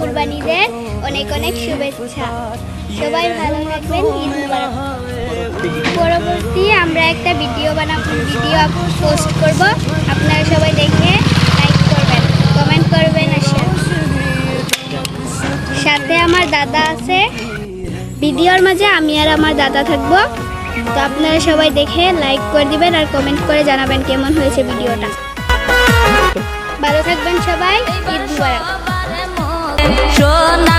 কুরবানিদের অনেক অনেক শুভেচ্ছা। সবাই ভালো থাকবেন, ঈদ মুবারক। পরবর্তী আমরা একটা ভিডিও বানাবো ভিডিও পোস্ট করব। আপনারা সবাই দেখে লাইক করবেন কমেন্ট করবেন সাথে আমার দাদা আছে। ভিডিওর মাঝে আমি আর আমার দাদা থাকব। তো আপনারা সবাই দেখে লাইক করে দিবেন আর কমেন্ট করে জানাবেন কেমন হয়েছে ভিডিওটা। ভালো থাকবেন সবাই, ঈদ মুবারক। সোনা